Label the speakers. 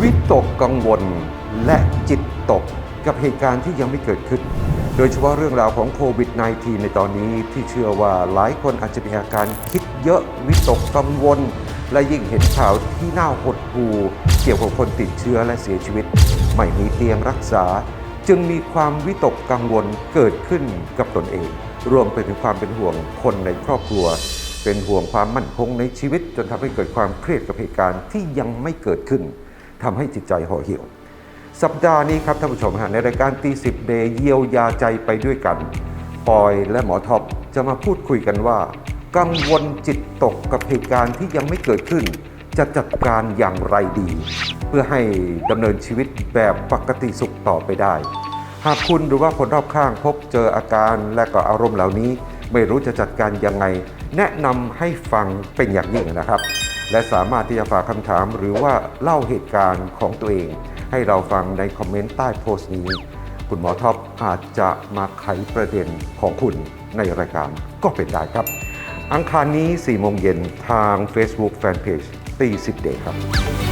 Speaker 1: วิตกกังวลและจิตตกกับเหตุการณ์ที่ยังไม่เกิดขึ้น โดยเฉพาะเรื่องราวของโควิด -19 ในตอนนี้ที่เชื่อว่าหลายคนอาจจะมีอาการคิดเยอะวิตกกังวล และยิ่งเห็นข่าวที่น่าหดหู่เกี่ยวกับคนติดเชื้อและเสียชีวิต ไม่มีเตียงรักษา จึงมีความวิตกกังวลเกิดขึ้นกับตนเอง รวมไปถึงความเป็นห่วงคนในครอบครัว เป็นห่วงความมั่นคงในชีวิต จนทำให้เกิดความเครียดกับเหตุการณ์ที่ยังไม่เกิดขึ้น ทำให้จิตใจห่อเหี่ยว สัปดาห์นี้ครับท่านผู้ชมฮะในรายการตีสิบเดย์เยียวยาใจไปด้วยกันปอยและหมอท็อปจะมาพูดคุยกันว่า กังวลจิตตกกับเหตุการณ์ที่ยังไม่เกิดขึ้น จะจัดการอย่างไรดี เพื่อให้ดำเนินชีวิตแบบปกติสุขต่อไปได้ หากคุณหรือว่าคนรอบข้างพบเจออาการและก็อารมณ์เหล่านี้ ไม่รู้จะจัดการยังไง แนะนำให้ฟังเป็นอย่างยิ่งนะครับ และสามารถที่จะฝากคำถามหรือว่าเล่าเหตุการณ์ของตัวเอง ให้เราฟังในคอมเมนต์ใต้โพสต์นี้ คุณหมอท็อปอาจจะมาไขประเด็นของคุณในรายการก็เป็นได้ครับ อังคารนี้4โมงเย็นทาง Facebook Fanpage ตีสิบเดครับ